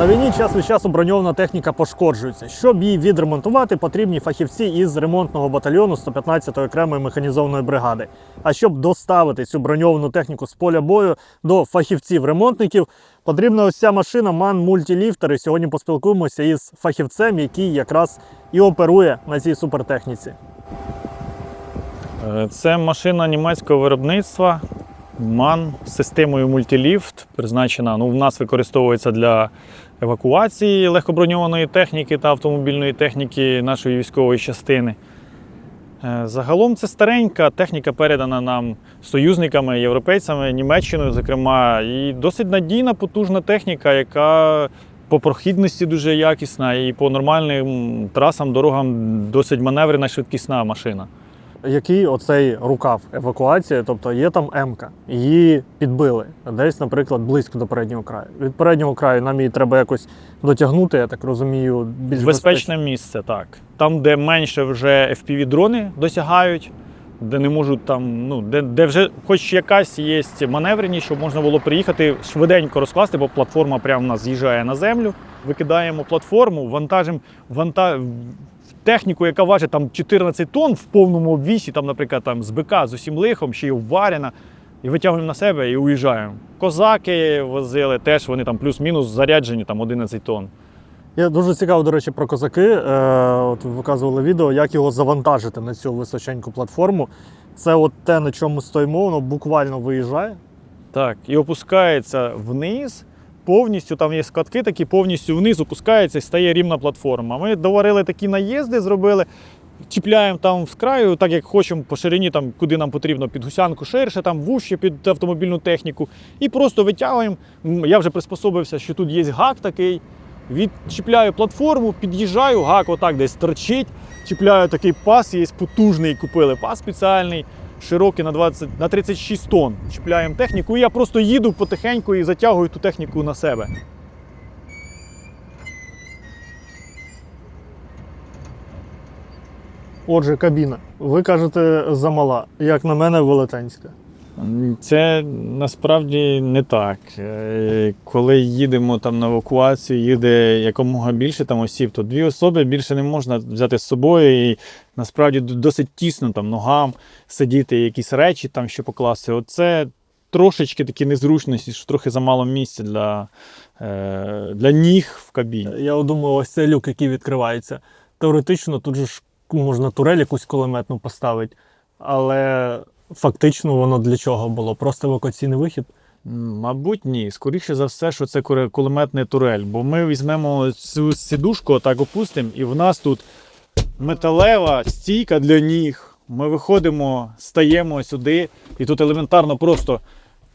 На війні час від часу броньована техніка пошкоджується. Щоб її відремонтувати, потрібні фахівці із ремонтного батальйону 115-ї окремої механізованої бригади. А щоб доставити цю броньовану техніку з поля бою до фахівців-ремонтників, потрібна ось ця машина MAN Multilifter. І сьогодні поспілкуємося із фахівцем, який якраз і оперує на цій супертехніці. Е, Це машина німецького виробництва MAN з системою мультиліфт. Призначена, ну, в нас використовується для евакуації легкоброньованої техніки та автомобільної техніки нашої військової частини. Е, Загалом це старенька техніка, передана нам союзниками, європейцями, Німеччиною, зокрема, і досить надійна, потужна техніка, яка по прохідності дуже якісна, і по нормальним трасам, дорогам досить маневрена, швидкісна машина. Який оцей рукав евакуації, тобто є там М-ка, її підбили десь, наприклад, близько до переднього краю. Від переднього краю нам її треба якось дотягнути, я так розумію, більш Безпечне місце, так. Там, де менше вже FPV-дрони досягають, де не можуть там, ну, де, де вже хоч якась є маневреність, щоб можна було приїхати швиденько розкласти, бо платформа прямо у нас з'їжджає на землю. Викидаємо платформу, вантажимо ванта... техніку, яка важить там 14 тонн в повному обвісі, там, наприклад, там, з БК з усім лихом, ще й обварена. І витягуємо на себе і уїжджаємо. Козаки возили, теж вони там плюс-мінус заряджені там 11 тонн. Я дуже цікаво, до речі, про козаки. Е, от ви показували відео, як його завантажити на цю височеньку платформу. Це от те, на чому стоїмо, воно буквально виїжджає. Так, і опускається вниз. Повністю там є складки, такі повністю вниз опускається і стає рівна платформа. Ми доварили такі наїзди, зробили, чіпляємо там з краю, так як хочемо по ширині, там, куди нам потрібно, під гусянку ширше, там вужче під автомобільну техніку. І просто витягуємо. Я вже приспособився, що тут є гак такий. Відчіпляю платформу, під'їжджаю, гак отак десь торчить. Чіпляю такий пас, є потужний, купили пас спеціальний, широкий на 20, на 36 тонн. Чіпляємо техніку, і я просто їду потихеньку і затягую ту техніку на себе. Отже, кабіна. Ви кажете, замала. Як на мене, велетенська. Це насправді не так. Е, Коли їдемо там на евакуацію, їде якомога більше там осіб, то дві особи більше не можна взяти з собою. І насправді досить тісно там ногам сидіти, якісь речі там що покласти. Оце трошечки такі незручності, що трохи замало місця для, е, для ніг в кабіні. Я думаю, ось цей люк, який відкривається. Теоретично тут же ж можна турель якусь кулеметну поставити, але фактично воно для чого було? Просто евакуаційний вихід. Мабуть, ні. Скоріше за все, що це кулеметний турель. Бо ми візьмемо цю сідушку, так опустимо, і в нас тут металева стійка для ніг. Ми виходимо, стаємо сюди, і тут елементарно просто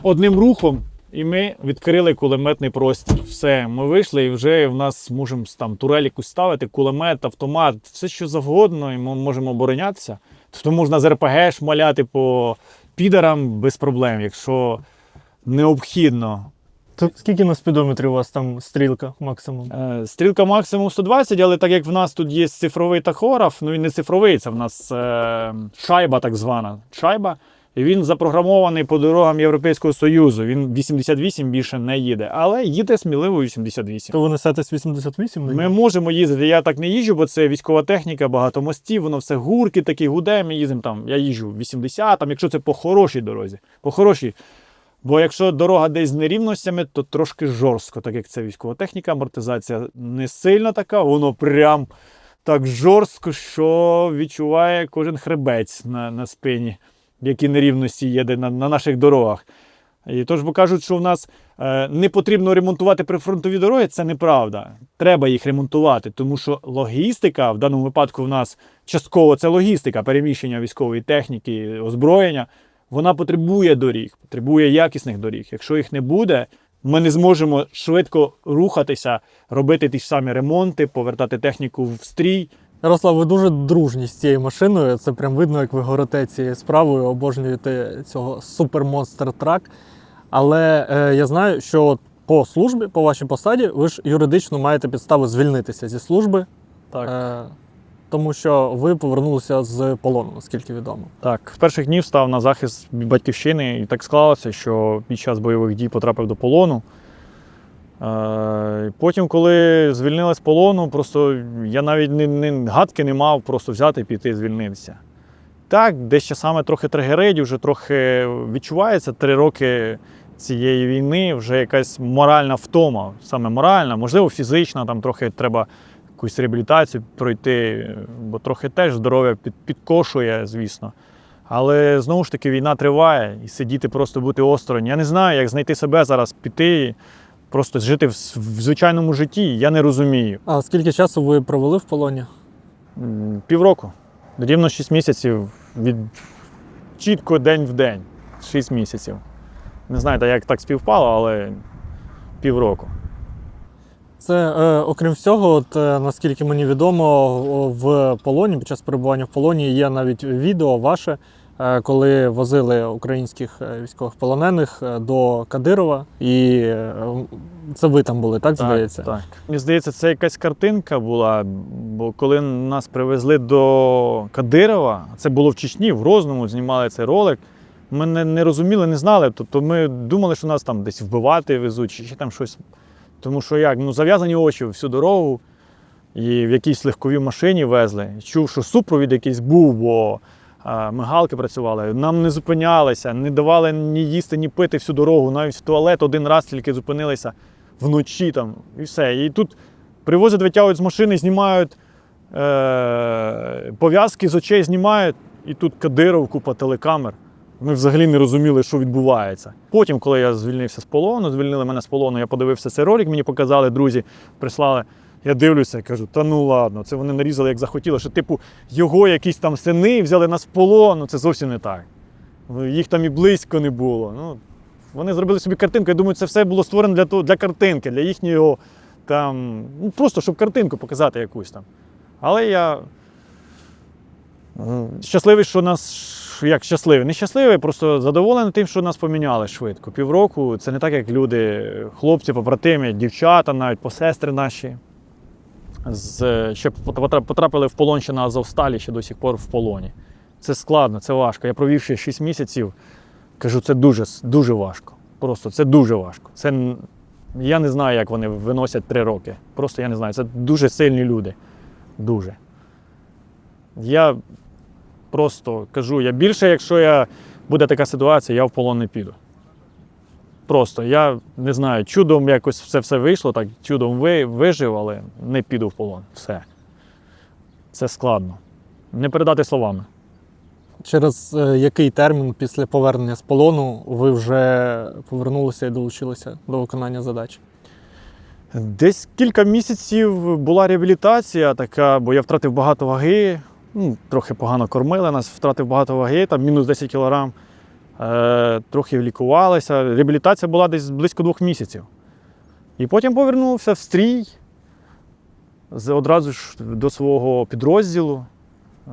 одним рухом. І ми відкрили кулеметний простір. Все, ми вийшли, і вже в нас можемо там турель якусь ставити, кулемет, автомат, все що завгодно, і ми можемо оборонятися. Тобто можна з РПГ шмаляти по підарам без проблем, якщо необхідно. То скільки на спідометрі у вас там стрілка максимум? Е, Стрілка максимум 120, але так як в нас тут є цифровий тахограф, ну він не цифровий, це в нас е, шайба так звана. Шайба. Він запрограмований по дорогам Європейського Союзу. Він 88 більше не їде, але їде сміливо 88. То ви несетесь 88? Ми можемо їздити. Я так не їжджу, бо це військова техніка, багато мостів, воно все гурки такі, гуде. Ми їздимо там. Я їжджу 80, там, якщо це по хорошій дорозі. По хорошій. Бо якщо дорога десь з нерівностями, то трошки жорстко, так як це військова техніка, амортизація не сильно така, воно прям так жорстко, що відчуває кожен хребець на, на спині, які нерівності є на, на наших дорогах. І тож, бо кажуть, що в нас е, не потрібно ремонтувати прифронтові дороги, це неправда. Треба їх ремонтувати, тому що логістика, в даному випадку, в нас частково це логістика, переміщення військової техніки, озброєння, вона потребує доріг, потребує якісних доріг. Якщо їх не буде, ми не зможемо швидко рухатися, робити ті ж самі ремонти, повертати техніку в стрій. Ярослав, ви дуже дружні з цією машиною. Це прям видно, як ви горите цією справою, обожнюєте цього супермонстр трак. Але е, я знаю, що от по службі, по вашій посаді, ви ж юридично маєте підставу звільнитися зі служби, Так. е, тому що ви повернулися з полону, наскільки відомо. Так, з перших днів став на захист батьківщини, і так склалося, що під час бойових дій потрапив до полону. Потім, коли звільнили з полону, просто я навіть не, не, гадки не мав просто взяти і піти і звільнитися. Так, десь часами трохи тригерить, вже трохи відчувається три роки цієї війни, вже якась моральна втома, саме моральна, можливо, фізична, там трохи треба якусь реабілітацію пройти, бо трохи теж здоров'я під, підкошує, звісно. Але знову ж таки війна триває, і сидіти, просто бути осторонь. Я не знаю, як знайти себе зараз, піти, просто жити в, в звичайному житті. Я не розумію. А скільки часу ви провели в полоні? М, Півроку. Рівно 6 місяців від чітко день в день. 6 місяців. Не знаю, та як так співпало, але півроку. Це е, окрім всього, от, е, наскільки мені відомо, о, в полоні, під час перебування в полоні є навіть відео ваше, коли возили українських е, військових полонених е, до Кадирова. І е, це ви там були, так здається? Так, так. Мені здається, це якась картинка була, бо коли нас привезли до Кадирова, це було в Чечні, в Розному, знімали цей ролик. Ми не, не розуміли, не знали. Тобто ми думали, що нас там десь вбивати везуть, чи ще там щось. Тому що як, ну зав'язані очі всю дорогу, і в якійсь легковій машині везли. Чув, що супровід якийсь був, бо мигалки працювали. Нам не зупинялися, не давали ні їсти, ні пити всю дорогу. Навіть в туалет один раз тільки зупинилися вночі там, і все. І тут привозять, витягують з машини, знімають е- пов'язки з очей, знімають, і тут Кадиров, купа телекамер. Ми взагалі не розуміли, що відбувається. Потім, коли я звільнився з полону, звільнили мене з полону, я подивився цей ролик, мені показали, друзі прислали. Я дивлюся, і кажу, та ну ладно, це вони нарізали як захотіли, що типу його якісь там сини взяли нас в полон. Ну це зовсім не так. Їх там і близько не було. Ну, вони зробили собі картинку. Я думаю, це все було створено для того, для картинки, для їхнього там. Ну, просто щоб картинку показати якусь там. Але я щасливий, що нас. Як щасливий, не щасливий, просто задоволений тим, що нас поміняли швидко. Півроку це не так, як люди, хлопці, побратими, дівчата, навіть посестри наші. З, ще потрапили в полон ще на Азовсталі, ще до сих пор в полоні. Це складно, це важко. Я провів ще 6 місяців. Кажу, це дуже, дуже важко. Просто це дуже важко. Це, я не знаю, як вони виносять 3 роки. Просто я не знаю. Це дуже сильні люди. Дуже. Я просто кажу, я більше, якщо я, буде така ситуація, я в полон не піду. Просто я не знаю, чудом якось це все вийшло, так чудом ви, вижив, але не піду в полон. Все. Це складно. Не передати словами. Через е, який термін після повернення з полону ви вже повернулися і долучилися до виконання задач? Десь кілька місяців була реабілітація така, бо я втратив багато ваги, ну, трохи погано кормили нас, втратив багато ваги, там мінус 10 кілограм. Е, трохи лікувалися. Реабілітація була десь близько двох місяців. І потім повернувся в стрій одразу ж до свого підрозділу.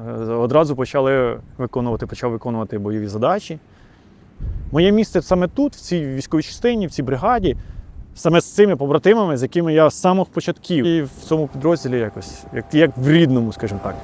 Е, Одразу почали виконувати, почав виконувати бойові задачі. Моє місце саме тут, в цій військовій частині, в цій бригаді, саме з цими побратимами, з якими я з самих початків. І в цьому підрозділі якось, як, як в рідному, скажімо так.